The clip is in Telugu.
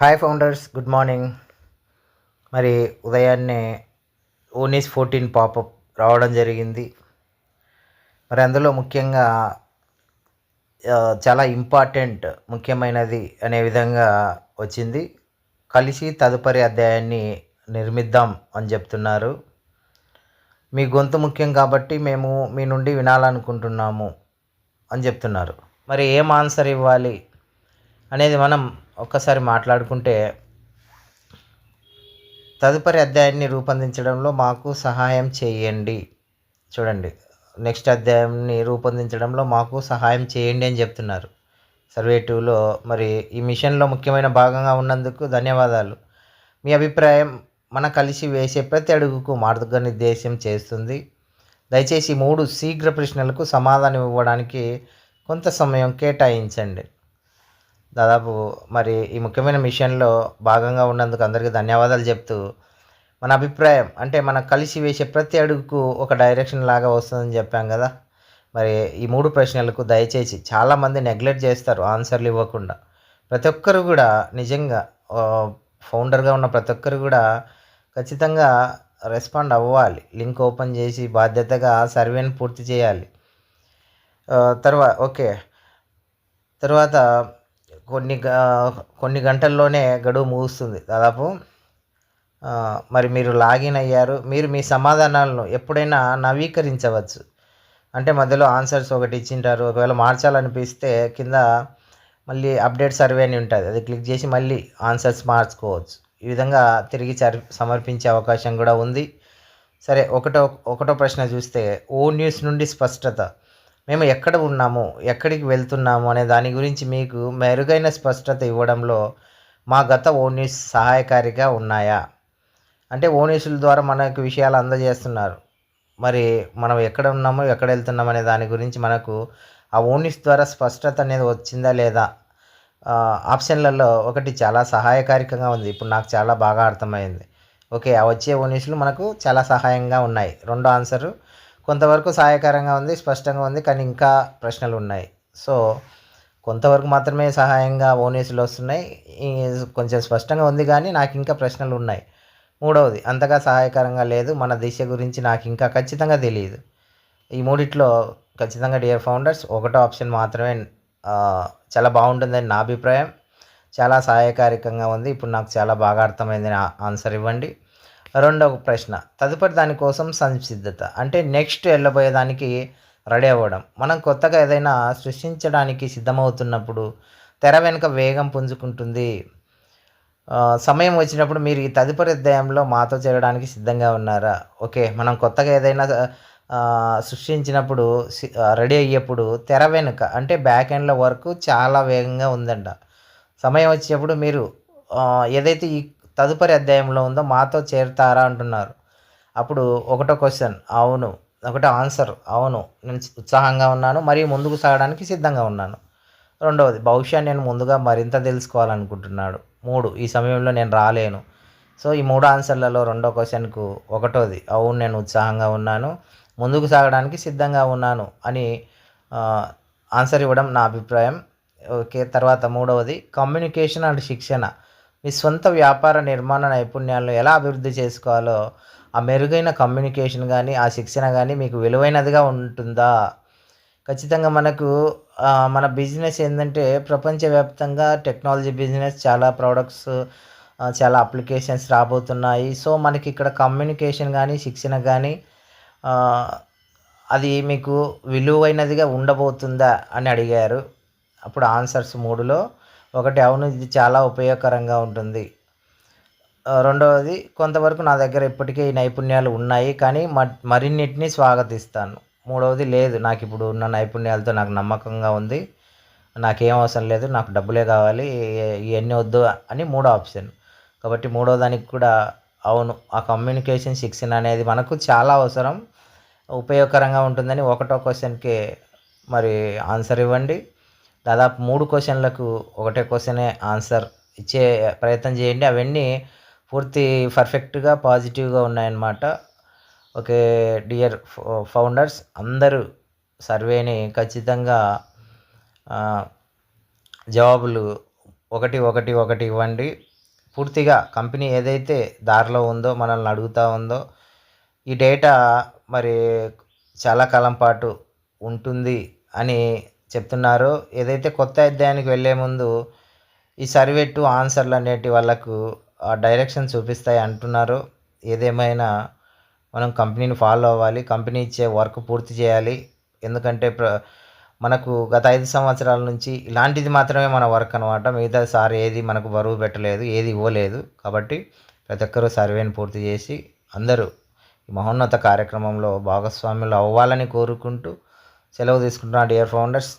హాయ్ ఫౌండర్స్ గుడ్ మార్నింగ్ మరి ఉదయాన్నే ఓనీస్ ఫోర్టీన్ పాపప్ రావడం జరిగింది. మరి అందులో ముఖ్యంగా చాలా ఇంపార్టెంట్ ముఖ్యమైనది అనే విధంగా వచ్చింది. కలిసి తదుపరి అధ్యాయాన్ని నిర్మిద్దాం అని చెప్తున్నారు. మీ గొంతు ముఖ్యం కాబట్టి మేము మీ నుండి వినాలనుకుంటున్నాము అని చెప్తున్నారు. మరి ఏం ఆన్సర్ ఇవ్వాలి? అనేది మనం ఒక్కసారి మాట్లాడుకుంటే తదుపరి అధ్యాయాన్ని రూపొందించడంలో మాకు సహాయం చేయండి. చూడండి. నెక్స్ట్ అధ్యాయాన్ని రూపొందించడంలో మాకు సహాయం చేయండి అని చెప్తున్నారు. సర్వే టూలో మరి ఈ మిషన్లో ముఖ్యమైన భాగంగా ఉన్నందుకు ధన్యవాదాలు. మీ అభిప్రాయం మన కలిసి వేసే ప్రతి అడుగుకు మార్గనిర్దేశం చేస్తుంది. దయచేసి మూడు శీఘ్ర ప్రశ్నలకు సమాధానం ఇవ్వడానికి కొంత సమయం కేటాయించండి. దాదాపు మరి ఈ ముఖ్యమైన మిషన్లో భాగంగా ఉన్నందుకు అందరికీ ధన్యవాదాలు చెప్తూ మన అభిప్రాయం అంటే మనం కలిసి వేసే ప్రతి అడుగుకు ఒక డైరెక్షన్ లాగా వస్తుందని చెప్పాం కదా. మరి ఈ మూడు ప్రశ్నలకు దయచేసి చాలామంది నెగ్లెక్ట్ చేస్తారు ఆన్సర్లు ఇవ్వకుండా. ప్రతి ఒక్కరు కూడా నిజంగా ఫౌండర్గా ఉన్న ప్రతి ఒక్కరు కూడా ఖచ్చితంగా రెస్పాండ్ అవ్వాలి. లింక్ ఓపెన్ చేసి బాధ్యతగా సర్వేని పూర్తి చేయాలి. తర్వాత ఓకే. తర్వాత కొన్ని గ- కొన్ని గంటల్లోనే గడువు ముగుస్తుంది దాదాపు. మరి మీరు లాగిన్ అయ్యారు. మీరు మీ సమాధానాలను ఎప్పుడైనా నవీకరించవచ్చు. అంటే మధ్యలో ఆన్సర్స్ ఒకటి ఇచ్చింటారు. ఒకవేళ మార్చాలనిపిస్తే కింద మళ్ళీ అప్డేట్ సర్వే అని ఉంటుంది. అది క్లిక్ చేసి మళ్ళీ ఆన్సర్స్ మార్చుకోవచ్చు. ఈ విధంగా తిరిగి సర్ సమర్పించే అవకాశం కూడా ఉంది. సరే ఒకటో ఒకటో ప్రశ్న చూస్తే ఓ న్యూస్ నుండి స్పష్టత. మేము ఎక్కడ ఉన్నాము ఎక్కడికి వెళ్తున్నాము అనే దాని గురించి మీకు మెరుగైన స్పష్టత ఇవ్వడంలో మా గత ఓనీస్ సహాయకారిగా ఉన్నాయా? అంటే ఓ ద్వారా మనకు విషయాలు అందజేస్తున్నారు. మరి మనం ఎక్కడ ఉన్నామో ఎక్కడ వెళ్తున్నాం అనే దాని గురించి మనకు ఆ ఓనీస్ ద్వారా స్పష్టత అనేది వచ్చిందా లేదా? ఆప్షన్లలో ఒకటి చాలా సహాయకారికంగా ఉంది. ఇప్పుడు నాకు చాలా బాగా అర్థమైంది. ఓకే ఆ వచ్చే ఓ మనకు చాలా సహాయంగా ఉన్నాయి. రెండో ఆన్సరు కొంతవరకు సహాయకరంగా ఉంది స్పష్టంగా ఉంది కానీ ఇంకా ప్రశ్నలు ఉన్నాయి సో కొంతవరకు మాత్రమే సహాయంగా ఓనేసులు వస్తున్నాయి. ఈ కొంచెం స్పష్టంగా ఉంది కానీ నాకు ఇంకా ప్రశ్నలు ఉన్నాయి మూడవది అంతగా సహాయకరంగా లేదు మన దిశ గురించి నాకు ఇంకా ఖచ్చితంగా తెలియదు. ఈ మూడిట్లో ఖచ్చితంగా డియర్ ఫౌండర్స్ ఒకటో ఆప్షన్ మాత్రమే చాలా బాగుంటుందని నా అభిప్రాయం. చాలా సహాయకారికంగా ఉంది. ఇప్పుడు నాకు చాలా బాగా అర్థమైంది ఆన్సర్ ఇవ్వండి. రెండవ ప్రశ్న. తదుపరి దానికోసం సంసిద్ధత. అంటే నెక్స్ట్ వెళ్ళబోయేదానికి రెడీ అవ్వడం. మనం కొత్తగా ఏదైనా సృష్టించడానికి సిద్ధమవుతున్నప్పుడు తెర వెనుక వేగం పుంజుకుంటుంది. సమయం వచ్చినప్పుడు మీరు ఈ తదుపరి అధ్యాయంలో మాతో చేరడానికి సిద్ధంగా ఉన్నారా? ఓకే మనం కొత్తగా ఏదైనా సృష్టించినప్పుడు సి- రెడీ అయ్యేప్పుడు తెర వెనుక అంటే బ్యాక్ ఎండ్లో వర్క్ చాలా వేగంగా ఉందంట. సమయం వచ్చేప్పుడు మీరు ఏదైతే ఈ తదుపరి అధ్యాయంలో ఉందో మాతో చేరుతారా అంటున్నారు. అప్పుడు ఒకటో క్వశ్చన్ అవును. ఒకటో ఆన్సర్ అవును. నేను ఉత్సాహంగా ఉన్నాను మరియు ముందుకు సాగడానికి సిద్ధంగా ఉన్నాను. రెండవది బహుశా నేను ముందుగా మరింత తెలుసుకోవాలనుకుంటున్నాడు. మూడు ఈ సమయంలో నేను రాలేను. సో ఈ మూడు ఆన్సర్లలో రెండో క్వశ్చన్కు ఒకటోది అవును నేను ఉత్సాహంగా ఉన్నాను ముందుకు సాగడానికి సిద్ధంగా ఉన్నాను అని ఆన్సర్ ఇవ్వడం నా అభిప్రాయం. ఓకే తర్వాత మూడవది కమ్యూనికేషన్ అండ్ శిక్షణ. మీ సొంత వ్యాపార నిర్మాణ నైపుణ్యాలను ఎలా అభివృద్ధి చేసుకోవాలో ఆ మెరుగైన కమ్యూనికేషన్ కానీ ఆ శిక్షణ కానీ మీకు విలువైనదిగా ఉంటుందా? ఖచ్చితంగా మనకు మన బిజినెస్ ఏంటంటే ప్రపంచవ్యాప్తంగా టెక్నాలజీ బిజినెస్ చాలా ప్రోడక్ట్స్ చాలా అప్లికేషన్స్ రాబోతున్నాయి. సో మనకి ఇక్కడ కమ్యూనికేషన్ కానీ శిక్షణ కానీ అది మీకు విలువైనదిగా ఉండబోతుందా అని అడిగారు. అప్పుడు ఆన్సర్స్ మూడులో ఒకటి అవును ఇది చాలా ఉపయోగకరంగా ఉంటుంది. రెండవది కొంతవరకు నా దగ్గర ఇప్పటికే ఈ నైపుణ్యాలు ఉన్నాయి కానీ మ- మరిన్నిటిని స్వాగతిస్తాను. మూడవది లేదు నాకు ఇప్పుడు ఉన్న నైపుణ్యాలతో నాకు నమ్మకంగా ఉంది. నాకేం అవసరం లేదు నాకు డబ్బులే కావాలి ఇవన్నీ వద్దు అని మూడో ఆప్షన్. కాబట్టి మూడో దానికి కూడా అవును ఆ కమ్యూనికేషన్ శిక్షణ అనేది మనకు చాలా అవసరం. ఉపయోగకరంగా ఉంటుందని ఒకటో క్వశ్చన్కి మరి ఆన్సర్ ఇవ్వండి. దాదాపు మూడు క్వశ్చన్లకు ఒకటే క్వశ్చనే ఆన్సర్ ఇచ్చే ప్రయత్నం చేయండి. అవన్నీ పూర్తి పర్ఫెక్ట్గా పాజిటివ్గా ఉన్నాయన్నమాట. ఓకే డియర్ ఫౌండర్స్ అందరూ సర్వేని ఖచ్చితంగా జవాబులు ఒకటి ఒకటి ఒకటి ఇవ్వండి. పూర్తిగా కంపెనీ ఏదైతే దారిలో ఉందో మనల్ని అడుగుతూ ఉందో ఈ డేటా మరి చాలా కాలం పాటు ఉంటుంది అని చెప్తున్నారు. ఏదైతే కొత్త అధ్యాయానికి వెళ్ళే ముందు ఈ సర్వే టు ఆన్సర్లు అనేటి వాళ్ళకు ఆ డైరెక్షన్ చూపిస్తాయి అంటున్నారు. ఏదేమైనా మనం కంపెనీని ఫాలో అవ్వాలి కంపెనీ ఇచ్చే వర్క్ పూర్తి చేయాలి. ఎందుకంటే ప్ర మనకు గత ఐదు సంవత్సరాల నుంచి ఇలాంటిది మాత్రమే మన వర్క్ అనమాట మిగతా సార్ ఏది మనకు బరువు పెట్టలేదు ఏది ఇవ్వలేదు. కాబట్టి ప్రతి ఒక్కరూ సర్వేని పూర్తి చేసి అందరూ ఈ మహోన్నత కార్యక్రమంలో భాగస్వాములు అవ్వాలని కోరుకుంటూ సెలవు తీసుకుంటున్నాడు డియర్ ఫౌండర్స్.